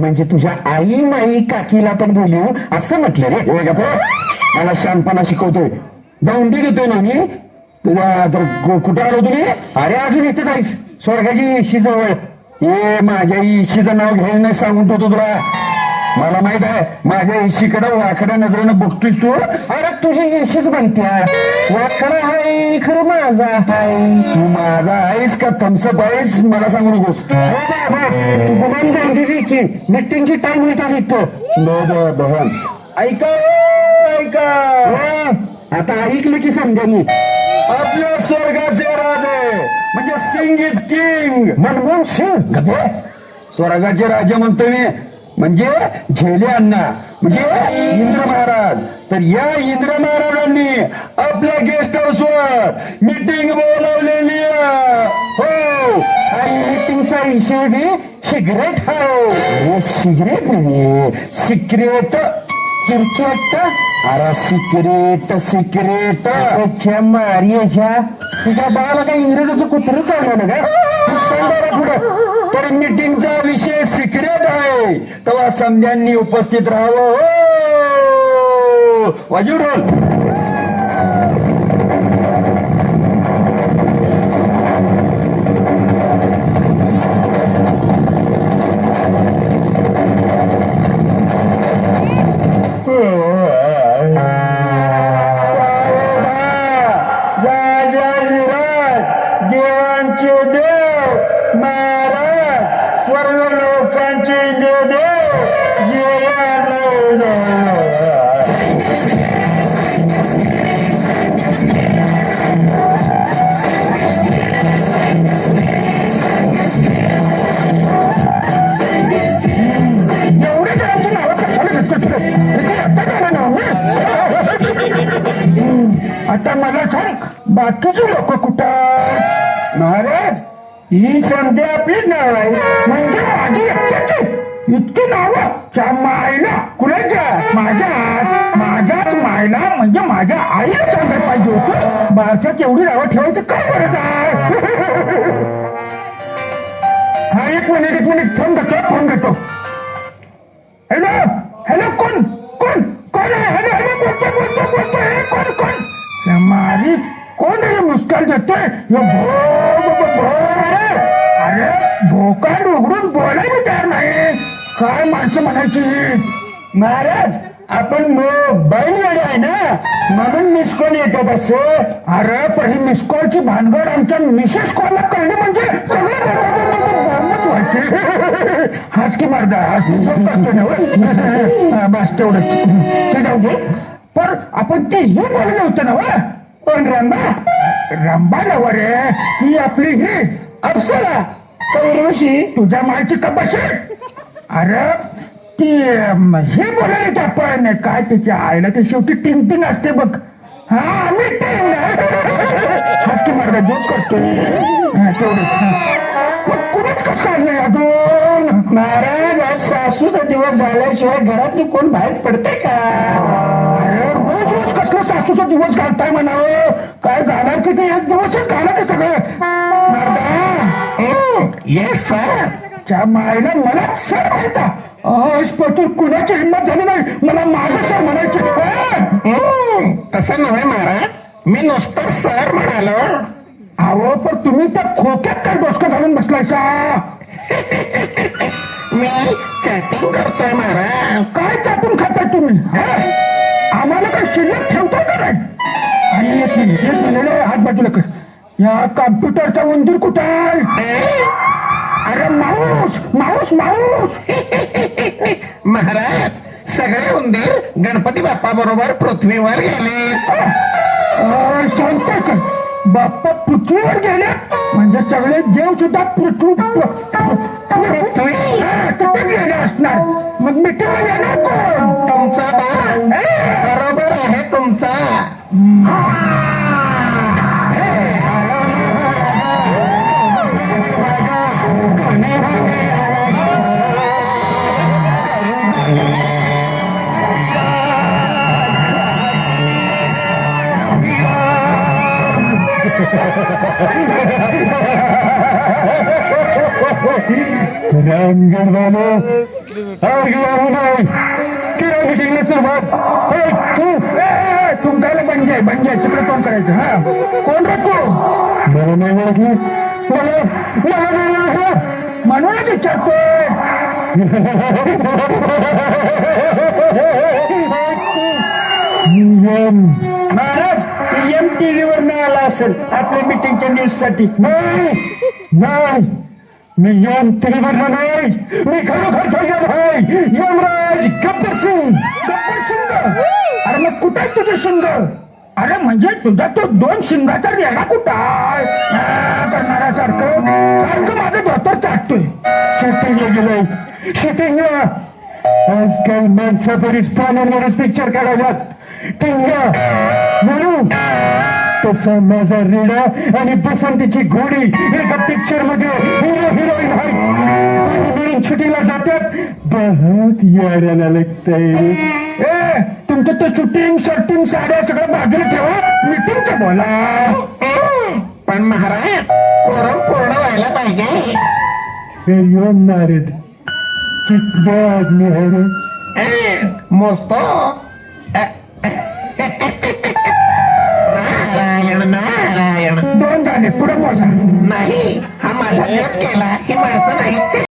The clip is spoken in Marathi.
म्हणजे तुझ्या आई माई काकीला पण बोलू असं म्हटलं रे. हे मला शांतपणा शिकवतोय. जाऊन दे देतोय ना मी तुला कुठे आलो तुम्ही? अरे अजून इथेच जाईस. स्वर्गाची इशी जवळ. ए माझ्या इशीचं नाव घ्यायला सांगून तो तुला. मला माहीत आहे माझ्या इशीकडे वाकड्या नजरेनं बघतोयस तू. अरे तुझी इशीच म्हणत्या वाकडा हाय खरं माझा हाय. तू माझा आहेस का थम्सअप आहेस? मला सांगू नकोस. हो बाबा तू दिली की मीटिंगची टाइम होत आली इथं. नो बहन. ऐका ऐका. आता ऐकलं की समजा मी. आपल्या स्वर्गाचे राजे म्हणजे सिंग इज किंग. मनमोहन सिंग? गप्पे स्वर्गाचे राजे म्हणतो मी. म्हणजे झेले अण्णा म्हणजे इंद्र महाराज. तर या इंद्र महाराजांनी आपल्या गेस्ट हाऊसवर मीटिंग बोलावलेली हो. आणि मीटिंगचा विषय बी सिगरेट हा हो. सिगरेट नाही सिक्रेट क्रिकेट अरे सिक्रेट सिक्रेट अच्छा मारियाच्या तुझ्या बाळाला काही इंग्रजाचं कुत्र चाललं ना का? सांगा पुढं. तर मीटिंगचा विषय सिक्रेट आहे. तेव्हा समध्यांनी उपस्थित राहावं. हो! वाजू ढोल आता मला सांग बाकीचे लोक कुठं महाराज ही संधी आपलीच नाव आहे. म्हणजे माझी एकट्याची इतकी नावं त्या मायला कुणाच्या माझ्या माझ्याच मायला म्हणजे माझ्या आईला सांगायला पाहिजे होत बारशात एवढी नावं ठेवायचं काय करत आहे हा एक मिनिट एक मिनिट फोन घेतो फोन घेतो हॅलो हॅलो कोण कोण कोण आहे हॅलो हॅलो बोलतो बोलतो बोलतो हे कोण कोण मारी कोण आहे मुस्काल देतोय यो भो भो- भो अरे अरे भोकाड उघडून बोलायला तयार नाही. काय माणसं म्हणायची? महाराज आपण बैलगाडी आहे ना? म्हणून मिस कॉल येतात असं. अरे पण ही मिसकॉलची भानगड आमच्या मिसेस कॉलला कळली म्हणजे सगळं हाच की मारदा हाच बस तेवढंच. ते जाऊ दे. पण आपण ते हे बोललं होतं ना वा पण रंबा? रंबा नव रे. ही आपली ही अप्सरा चौरशी तुझ्या मायची कपाशी अरे ती हे बोलायच आपण काय तिच्या आईला ते शेवटी टिंग टिंग असते बघ. हा आम्ही हसकी मारला जोक करतोय तेवढंच. कुणीच कस काढलंय अजून? महाराज आज सासूचा दिवस झाल्याशिवाय घरातून कोण बाहेर पडते का? अरे रोज रोज कसलं सासूचा दिवस घालताय म्हणावं? काय घाला किती एक दिवसच घाला ते सगळं. मारदा येस सर त्या मायला मला सर म्हणता. पटू कुणाची हिंमत झाली नाही? मला माझं सर म्हणायचे! तसं नव्हे महाराज. मी नुसतं सर म्हणालो. अहो पण तुम्ही त्या खोक्यात काय डोसकं घालून बसलायचा मी चॅटिंग करतोय महाराज. काय चापून खाताय तुम्ही? आम्हाला काय शिल्लक ठेवताय का नाही? आणि हात बाजूला कर. या कॉम्प्युटरचा उंदीर कुठे अरे माऊस माऊस माऊस. महाराज सगळे उंदीर गणपती बाप्पा बरोबर पृथ्वीवर गेले. का बाप्पा पृथ्वीवर गेले. म्हणजे सगळे देव सुद्धा पृथ्वी पृथ्वी? तिथे गेले असणार. मग येणार कोण? तुमचा बरोबर आहे तुमचा. रामगडवालो किरा मिटिंगला सुरुवात तू ए, तुमच्याला बंद तिकडे फोन करायचं हा कोण रे तू मला नाही ओळखलं मला मला नाही ओळखलं म्हणूनच विचारतोय एम टीव्ही वर मिळाला असेल आपल्या मिटिंगच्या न्यूजसाठी. नाही मी यम वर नाही. मी खरोखर यम यमराज गप्पर सिंग. सिंग. अरे मग कुठे आहे तुझे शिंग अरे म्हणजे तुझा तो दोन शिंगाचा रेडा कुठा करणाऱ्यासारखं. सारखं माझं धोतर चाटतोय. शूटिंगला गेलोय. शूटिंगला. आजकाल माणसापरीच पानांवरच पिक्चर काढायला टिंगा तसा माझा रेडा आणि बसंतीची घोडी एका पिक्चरमध्ये हिरो हिरोईन आहेत. मिळून छुटीला जातात. बहुत याराला लागतंय ए तुमचं ते शूटिंग शर्टिंग साड्या सगळं बाजूला ठेवा. मिटिंगचं बोला. पण महाराज कोरम पूर्ण व्हायला पाहिजे. हरिओम नारद किती आदमी आहे रे ए, मोजतो नारायण नारायण. दोन झाले पुढे मोजा नाही हा माझा जप केला ही माणसं नाहीत